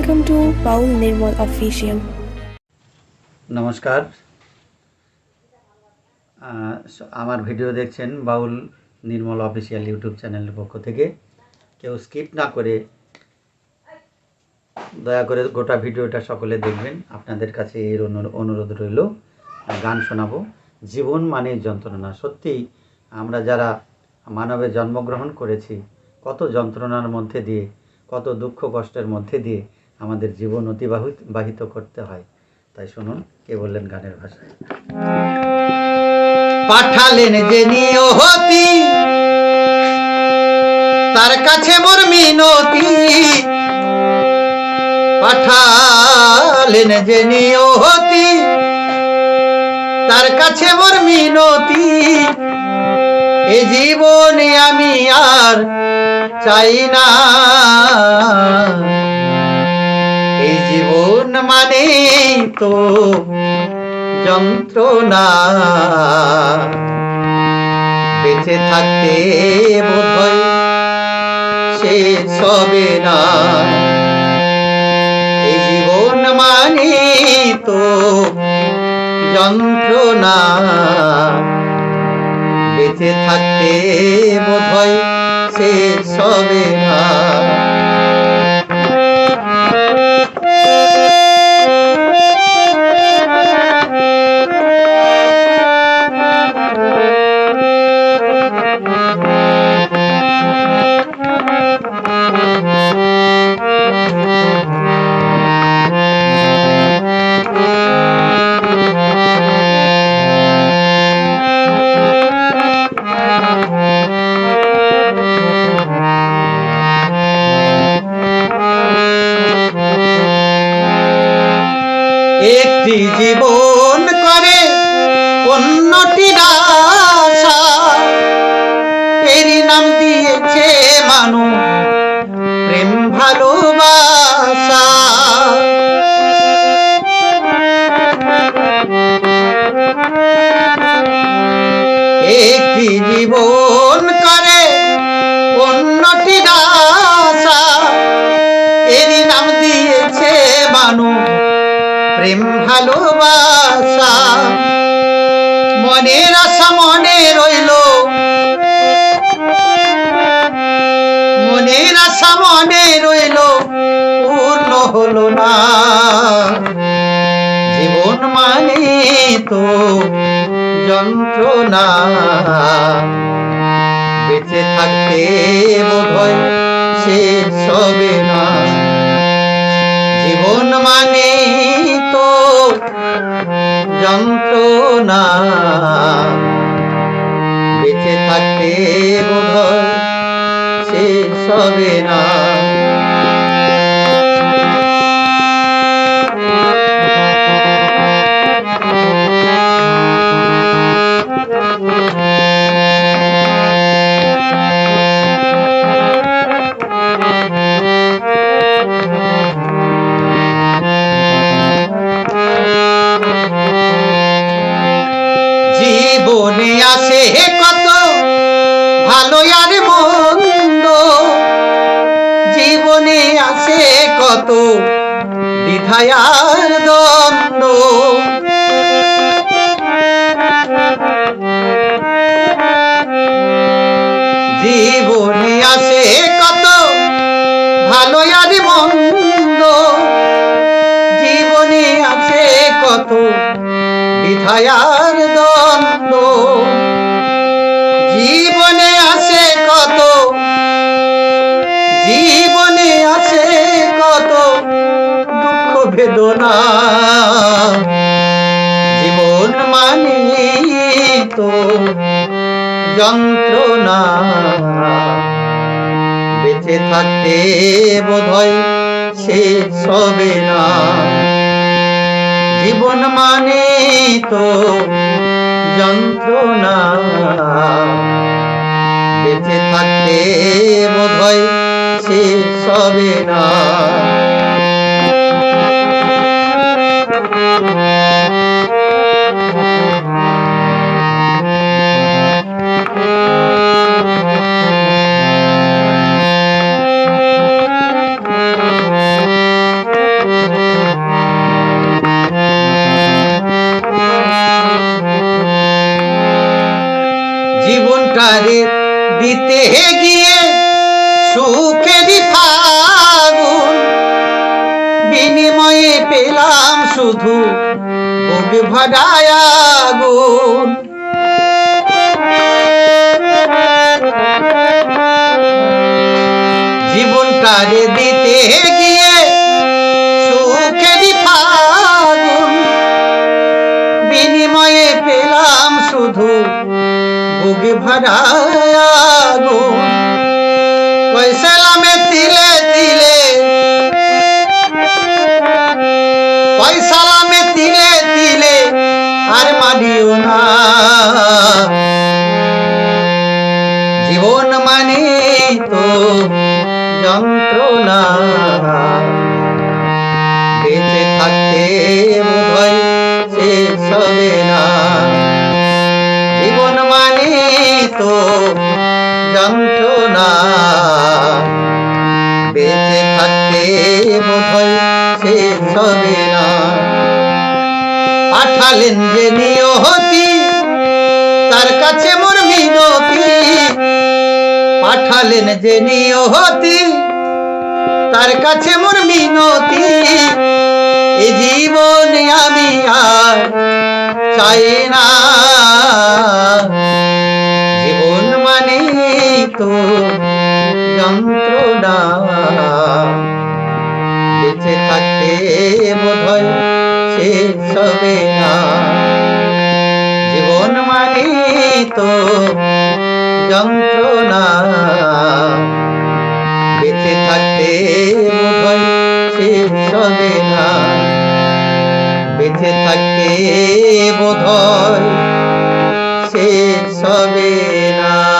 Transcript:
To Paul Nirmal Official. নমস্কার। আমার video দেখছেন বাউল নির্মল অফিসিয়াল ইউটিউব চ্যানেলের পক্ষ থেকে। কেউ স্কিপ না করে দয়া করে গোটা ভিডিওটা সকলে দেখবেন। আপনাদের কাছে এর অনু- অনুরোধ রইল। গান শোনাবো। জীবন মানে যন্ত্রণা। সত্যিই আমরা যারা মানবে জন্মগ্রহণ করেছি, কত যন্ত্রণার মধ্যে দিয়ে, কত দুঃখ কষ্টের মধ্যে দিয়ে আমাদের জীবন অতিবাহিত, বাহিত করতে হয়। তাই শুনুন, কে বললেন গানের ভাষায়? পাঠালেন যে নিয়তি, তার কাছে মোর মিনতি। পাঠালেন যে নিয়তি, তার কাছে মোর মিনতি। এ জীবনে আমি আর চাই না। জীবন মানে তো যন্ত্রণা। বেঁচে থাকতে বোধ সে সবে না। এই জীবন মানে তো যন্ত্রণা। বেঁচে থাকতে বোধ সে সবে না। একটি জীবন করে অন্যটি আশা এরই নাম দিয়েছে মানুষ প্রেম ভালোবাসা। প্রেম ভালোবাসা। মনের আশা মনে রইল। মনের আশা মনে রইল, পূর্ণ হলো না। জীবন মানে তো যন্ত্রণা। বেঁচে থাকতে বোধ সে সবে না। জীবন মানে যন্ত্রণা। বেঁচে থাকতে বোধ সে সবে না। জীবনে আসে কত ভালো আর মন্দ। জীবনে আসে কত দ্বিধায়ার দ্বন্দ্ব। জীবনে আসে কত ভালো আর মন্দ। বিধায়ার দ্বন্দ্ব জীবনে আছে কত? জীবনে আছে কত দুঃখ বেদনা? জীবন মানে তো যন্ত্রণা। বেঁচে থাকতে বোধ হয় সে সবে না। জীবন মানে তো যন্ত্রণা। বেঁচে থাকতে বোধ হয় সে সবে না। সুখেরই ফাগুন বিনিময়ে পেলাম শুধু জীবনটারে দিতে গিয়ে সুখেরই ফাগুন বিনিময়ে পেলাম শুধু বুক জীবন মানে তো যন্ত্রণা। বেঁচে থাকতে শেষ হবে না। জীবন মানে তো যন্ত্রণা। বেঁচে থাকতে বোধহয় শেষ হবে না। পাঠালেন যে নিয়তি তার কাছে মোর পাঠালেন যে নিয়তি, তার কাছে মোর মিনতি। এ জীবন আমি আর চাই না। জীবন মানে তো যন্ত্রণা। বেঁচে থাকতে বোধহয় শেষ হবে না। জীবন মানে তো যন্ত্রণা। বেঁচে থাকতে বোধহয় শেষ হবে না। বেঁচে থাকতে বোধ শেষ হবে না।